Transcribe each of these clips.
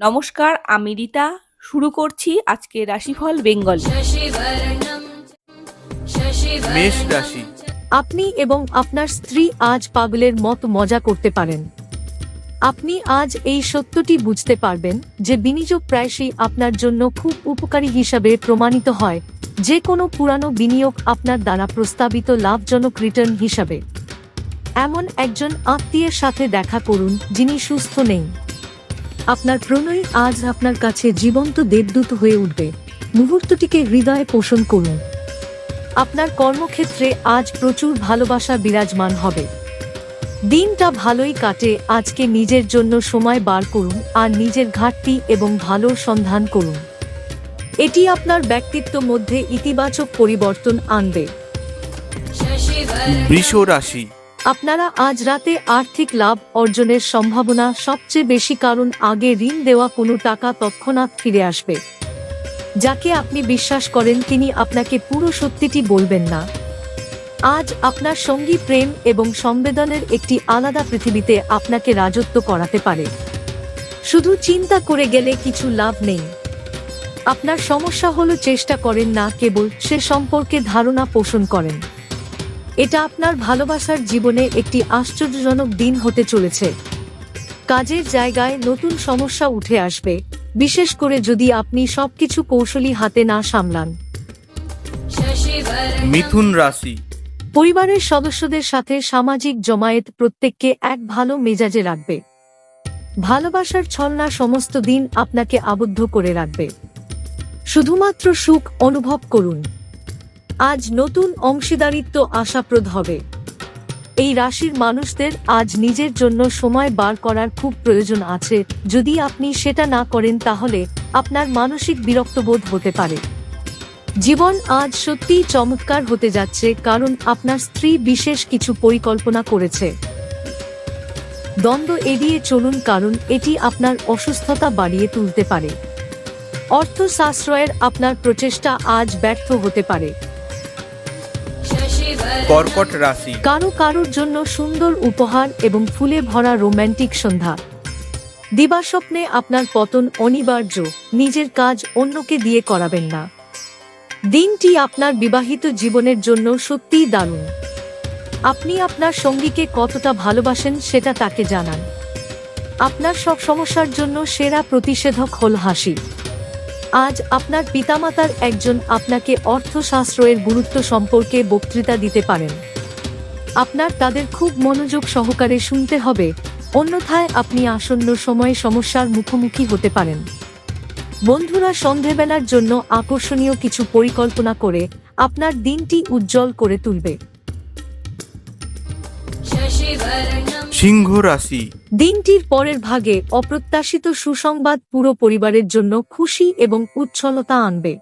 নমস্কার আমি রীতা। শুরু করছি আজকে রাশিফল বেঙ্গল। মেষ রাশি। আপনি এবং আপনার স্ত্রী আজ পাগলের মত মজা করতে পারেন। আপনি আজ এই সত্যটি বুঝতে পারবেন যে বিনিয়োগ প্রায়শই আপনার জন্য খুব উপকারী হিসাবে প্রমাণিত হয়। যে কোনো পুরানো বিনিয়োগ আপনার দ্বারা প্রস্তাবিত লাভজনক রিটার্ন হিসাবে। এমন একজন আত্মীয়ের সাথে দেখা করুন যিনি সুস্থ নেই। আপনার প্রণয় আজ আপনার কাছে জীবন্ত দেবদূত হয়ে উঠবে। মুহূর্তটিকে হৃদয়ে পোষণ করুন। আপনার কর্মক্ষেত্রে আজ প্রচুর ভালোবাসা বিরাজমান হবে। দিনটা ভালোই কাটে আজকে নিজের জন্য সময় বার করুন আর নিজের ঘাটতি এবং ভালোর সন্ধান করুন। এটি আপনার ব্যক্তিত্ব মধ্যে ইতিবাচক পরিবর্তন আনবে। বৃষ রাশি আপনারা আজ রাতে আর্থিক লাভ অর্জনের সম্ভাবনা সবচেয়ে বেশি কারণ আগে ঋণ দেওয়া কোনো টাকা তৎক্ষণাৎ ফিরে আসবে। যাকে আপনি বিশ্বাস করেন তিনি আপনাকে পুরো সত্যিটি বলবেন না। আজ আপনার সঙ্গী প্রেম এবং সংবেদনের একটি আলাদা পৃথিবীতে আপনাকে রাজত্ব করাতে পারে। শুধু চিন্তা করে গেলে কিছু লাভ নেই। আপনার সমস্যা হলো চেষ্টা করেন না কেবল সে সম্পর্কে ধারণা পোষণ করেন। এটা আপনার ভালোবাসার জীবনে একটি আশ্চর্যজনক দিন হতে চলেছে। কাজের জায়গায় নতুন সমস্যা উঠে আসবে বিশেষ করে যদি আপনি সবকিছু কৌশলী হাতে না সামলান। মিথুন রাশি। পরিবারের সদস্যদের সাথে সামাজিক জমায়েত প্রত্যেককে এক ভালো মেজাজে রাখবে। ভালোবাসার ছলনা সমস্ত দিন আপনাকে আবদ্ধ করে রাখবে। শুধুমাত্র সুখ অনুভব করুন। আজ নতুন অংশীদারিত্ব আশাপ্রদ হবে। এই রাশির মানুষদের আজ নিজের জন্য সময় বার করার খুব প্রয়োজন আছে। যদি আপনি সেটা না করেন, তাহলে আপনার মানসিক বিরক্তবোধ হতে পারে। জীবন আজ সত্যিই চমৎকার হতে যাচ্ছে, কারণ আপনার স্ত্রী বিশেষ কিছু পরিকল্পনা করেছে। দ্বন্দ্ব এড়িয়ে চলুন, কারণ এটি আপনার অসুস্থতা বাড়িয়ে তুলতে পারে। অর্থ সাশ্রয়ের আপনার প্রচেষ্টা আজ ব্যর্থ হতে পারে। কর্কট রাশি। কারও কারোর জন্য সুন্দর উপহার এবং ফুলে ভরা রোম্যান্টিক সন্ধ্যা। দিবাস্বপ্নে আপনার পতন অনিবার্য, নিজের কাজ অন্যকে দিয়ে করাবেন না। দিনটি আপনার বিবাহিত জীবনের জন্য সত্যিই দারুণ। আপনি আপনার সঙ্গীকে কতটা ভালোবাসেন সেটা তাকে জানান। আপনার সব সমস্যার জন্য সেরা প্রতিষেধক হল হাসি। আজ আপনার পিতামাতার একজন আপনাকে অর্থশাস্ত্রের গুরুত্ব সম্পর্কে বক্তৃতা দিতে পারেন। আপনার তাদের খুব মনোযোগ সহকারে শুনতে হবে, অন্যথায় আপনি আসন্ন সময়ে সমস্যার মুখোমুখি হতে পারেন। বন্ধুরা সন্ধেবেলার জন্য আকর্ষণীয় কিছু পরিকল্পনা করে আপনার দিনটি উজ্জ্বল করে তুলবে। সিংহ রাশি। দিনটির পরের ভাগে অপ্রত্যাশিত সুসংবাদ পুরো পরিবারের জন্য খুশি এবং উচ্ছলতা আনবে।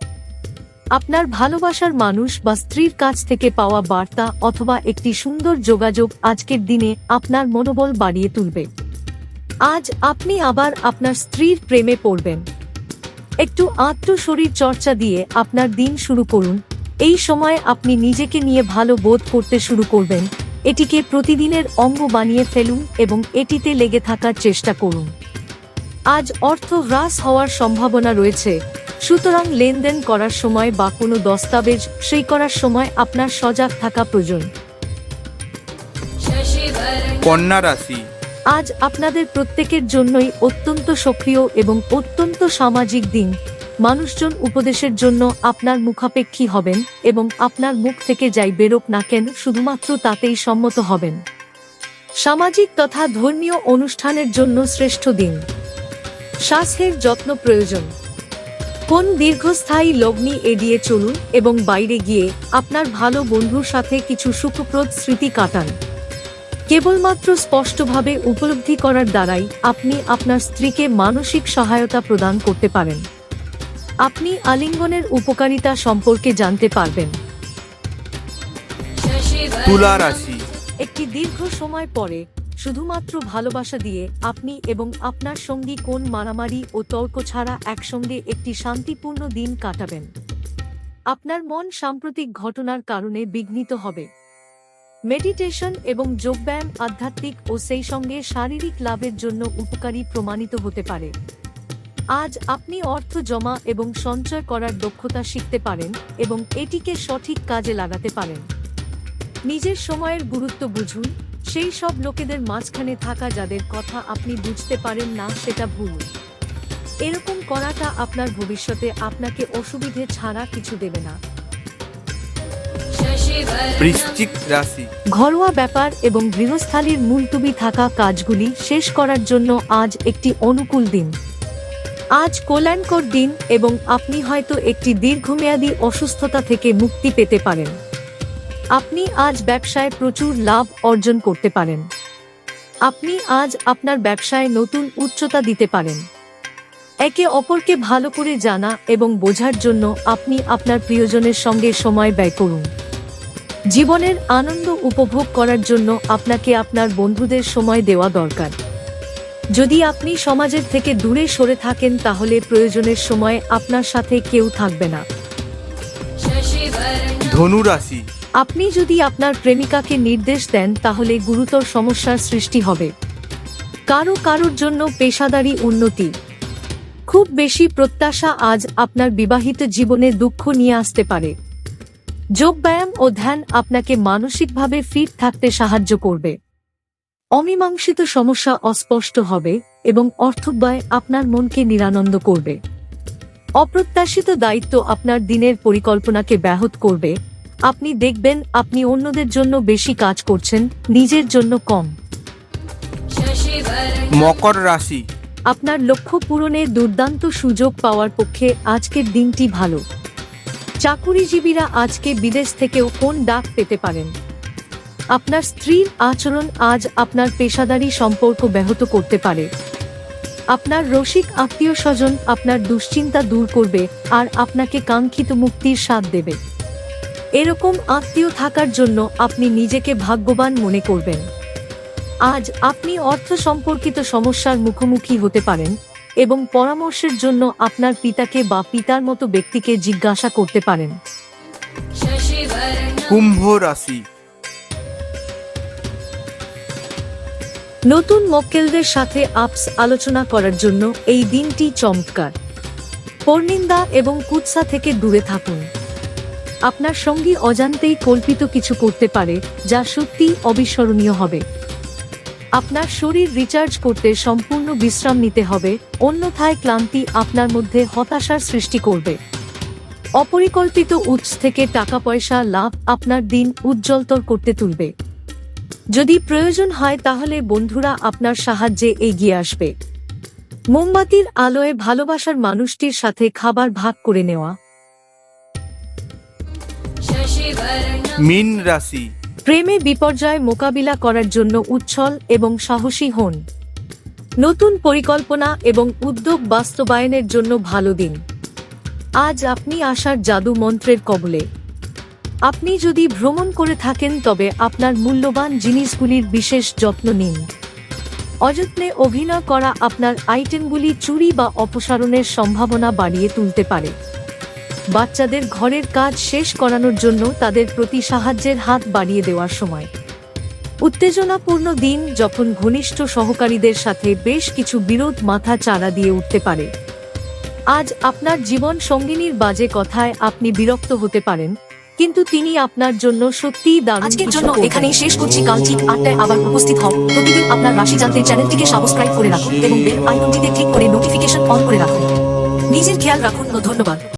আপনার ভালোবাসার মানুষ বা স্ত্রীর কাছ থেকে পাওয়া বার্তা অথবা একটি সুন্দর যোগাযোগ আজকের দিনে আপনার মনোবল বাড়িয়ে তুলবে। আজ আপনি আবার আপনার স্ত্রীর প্রেমে পড়বেন। একটু আত্মশরীর চর্চা দিয়ে আপনার দিন শুরু করুন। এই সময় আপনি নিজেকে নিয়ে ভালো বোধ করতে শুরু করবেন। এটিকে প্রতিদিনের অঙ্গ বানিয়ে ফেলুন এবং এটিতে লেগে থাকার চেষ্টা করুন। আজ অর্থ হ্রাস হওয়ার সম্ভাবনা রয়েছে। সুতরাং লেনদেন করার সময় বা কোনো দস্তাবেজ সই করার সময় আপনার সজাগ থাকা প্রয়োজন। কন্যা রাশি। আজ আপনাদের প্রত্যেকের জন্যই অত্যন্ত সক্রিয় এবং অত্যন্ত সামাজিক দিন। মানুষজন উপদেশের জন্য আপনার মুখাপেক্ষী হবেন এবং আপনার মুখ থেকে যাই বেরোক না কেন শুধুমাত্র তাতেই সম্মত হবেন। সামাজিক তথা ধর্মীয় অনুষ্ঠানের জন্য শ্রেষ্ঠ দিন। স্বাস্থ্যের যত্ন প্রয়োজন। কোন দীর্ঘস্থায়ী লগ্নি এড়িয়ে চলুন এবং বাইরে গিয়ে আপনার ভালো বন্ধুর সাথে কিছু সুখপ্রদ স্মৃতি কাটান। কেবলমাত্র স্পষ্টভাবে উপলব্ধি করার দ্বারাই আপনি আপনার স্ত্রীকে মানসিক সহায়তা প্রদান করতে পারেন। আপনি আলিঙ্গনের উপকারিতা সম্পর্কে জানতে পারবেন। তুলা রাশি। একটি দীর্ঘ সময় পরে শুধুমাত্র ভালোবাসা দিয়ে আপনি এবং আপনার সঙ্গী কোন মারামারি ও তর্ক ছাড়া একসঙ্গে একটি শান্তিপূর্ণ দিন কাটাবেন। আপনার মন সাম্প্রতিক ঘটনার কারণে বিঘ্নিত হবে। মেডিটেশন এবং যোগব্যায়াম আধ্যাত্মিক ও সেই সঙ্গে শারীরিক লাভের জন্য উপকারী প্রমাণিত হতে পারে। আজ আপনি অর্থ জমা এবং সঞ্চয় করার দক্ষতা শিখতে পারেন এবং এটিকে সঠিক কাজে লাগাতে পারেন। নিজের সময়ের গুরুত্ব বুঝুন সেই সব লোকেদের মাঝখানে থাকা যাদের কথা আপনি বুঝতে পারেন না সেটা ভুল। এরকম করাটা আপনার ভবিষ্যতে আপনাকে অসুবিধে ছাড়া কিছু দেবে না। বৃশ্চিক রাশি। ঘরোয়া ব্যাপার এবং গৃহস্থালির মুলতুবি থাকা কাজগুলি শেষ করার জন্য আজ একটি অনুকূল দিন। আজ কল্যাণকর দিন এবং আপনি হয়তো একটি দীর্ঘমেয়াদী অসুস্থতা থেকে মুক্তি পেতে পারেন। আপনি আজ ব্যবসায় প্রচুর লাভ অর্জন করতে পারেন। আপনি আজ আপনার ব্যবসায় নতুন উচ্চতা দিতে পারেন। একে অপরকে ভালো করে জানা এবং বোঝার জন্য আপনি আপনার প্রিয়জনের সঙ্গে সময় ব্যয় করুন। জীবনের আনন্দ উপভোগ করার জন্য আপনাকে আপনার বন্ধুদের সময় দেওয়া দরকার। যদি আপনি সমাজের থেকে দূরে সরে থাকেন তাহলে প্রয়োজনের সময় আপনার সাথে কেউ থাকবে না। ধনু রাশি আপনি যদি আপনার প্রেমিকাকে নির্দেশ দেন তাহলে গুরুতর সমস্যার সৃষ্টি হবে। কারও কারোর জন্য পেশাদারি উন্নতি। খুব বেশি প্রত্যাশা আজ আপনার বিবাহিত জীবনে দুঃখ নিয়ে আসতে পারে। যোগব্যায়াম ও ধ্যান আপনাকে মানসিকভাবে ফিট থাকতে সাহায্য করবে। অমীমাংসিত সমস্যা অস্পষ্ট হবে এবং অর্থব্যয় আপনার মনকে নিরানন্দ করবে। অপ্রত্যাশিত দায়িত্ব আপনার দিনের পরিকল্পনাকে ব্যাহত করবে। আপনি দেখবেন আপনি অন্যদের জন্য বেশি কাজ করছেন নিজের জন্য কম। মকর রাশি। আপনার লক্ষ্য পূরণে দুর্দান্ত সুযোগ পাওয়ার পক্ষে আজকের দিনটি ভালো। চাকুরিজীবীরা আজকে বিদেশ থেকেও কোন ডাক পেতে পারেন? আপনার স্ত্রীর আচরণ আজ আপনার পেশাদারি সম্পর্ক ব্যাহত করতে পারে। আপনার রসিক আত্মীয় স্বজন আপনার দুশ্চিন্তা দূর করবে আর আপনাকে কাঙ্ক্ষিত মুক্তির স্বাদ দেবে। এরকম আত্মীয় থাকার জন্য আপনি নিজেকে ভাগ্যবান মনে করবেন। আজ আপনি অর্থ সম্পর্কিত সমস্যার মুখোমুখি হতে পারেন এবং পরামর্শের জন্য আপনার পিতাকে বা পিতার মতো ব্যক্তিকে জিজ্ঞাসা করতে পারেন। কুম্ভ রাশি। নতুন মক্কেলদের সাথে আপস আলোচনা করার জন্য এই দিনটি চমৎকার। পরনিন্দা এবং কুৎসা থেকে দূরে থাকুন। আপনার সঙ্গী অজান্তেই কল্পিত কিছু করতে পারে, যা সত্যি অবিস্মরণীয় হবে। আপনার শরীর রিচার্জ করতে সম্পূর্ণ বিশ্রাম নিতে হবে, অন্যথায় ক্লান্তি আপনার মধ্যে হতাশার সৃষ্টি করবে। অপরিকল্পিত উৎস থেকে টাকা পয়সা লাভ আপনার দিন উজ্জ্বলতর করতে তুলবে। যদি প্রয়োজন হয় তাহলে বন্ধুরা আপনার সাহায্যে এগিয়ে আসবে। মোমবাতির আলোয় ভালোবাসার মানুষটির সাথে খাবার ভাগ করে নেওয়া। মীন রাশি। প্রেমে বিপর্যয় মোকাবিলা করার জন্য উচ্ছল এবং সাহসী হন। নতুন পরিকল্পনা এবং উদ্যোগ বাস্তবায়নের জন্য ভালো দিন। আজ আপনি আসার জাদু মন্ত্রের কবলে। আপনি যদি ভ্রমণ করে থাকেন, তবে আপনার মূল্যবান জিনিসগুলির বিশেষ যত্ন নিন। অযত্নে অভিনয় করা আপনার আইটেমগুলি চুরি বা অপসারণের সম্ভাবনা বাড়িয়ে তুলতে পারে। বাচ্চাদের ঘরের কাজ শেষ করানোর জন্য তাদের প্রতি সাহায্যের হাত বাড়িয়ে দেওয়ার সময়। উত্তেজনাপূর্ণ দিন যখন ঘনিষ্ঠ সহকারীদের সাথে বেশ কিছু বিরোধ মাথা চারা দিয়ে উঠতে পারে। আজ আপনার জীবন সঙ্গিনীর বাজে কথায় আপনি বিরক্ত হতে পারেন কিন্তু তিনি আপনার জন্য সত্যিই দারুণ আজকের জন্য এখানে এখানেই শেষ করছি। কাল ঠিক আটটায় আবার উপস্থিত হও। প্রতিদিন আপনার রাশি জানতে চ্যানেলটিকে সাবস্ক্রাইব করে রাখুন এবং বেল আইকনটিতে ক্লিক করে নোটিফিকেশন অন করে রাখুন। নিজের খেয়াল রাখুন ও ধন্যবাদ।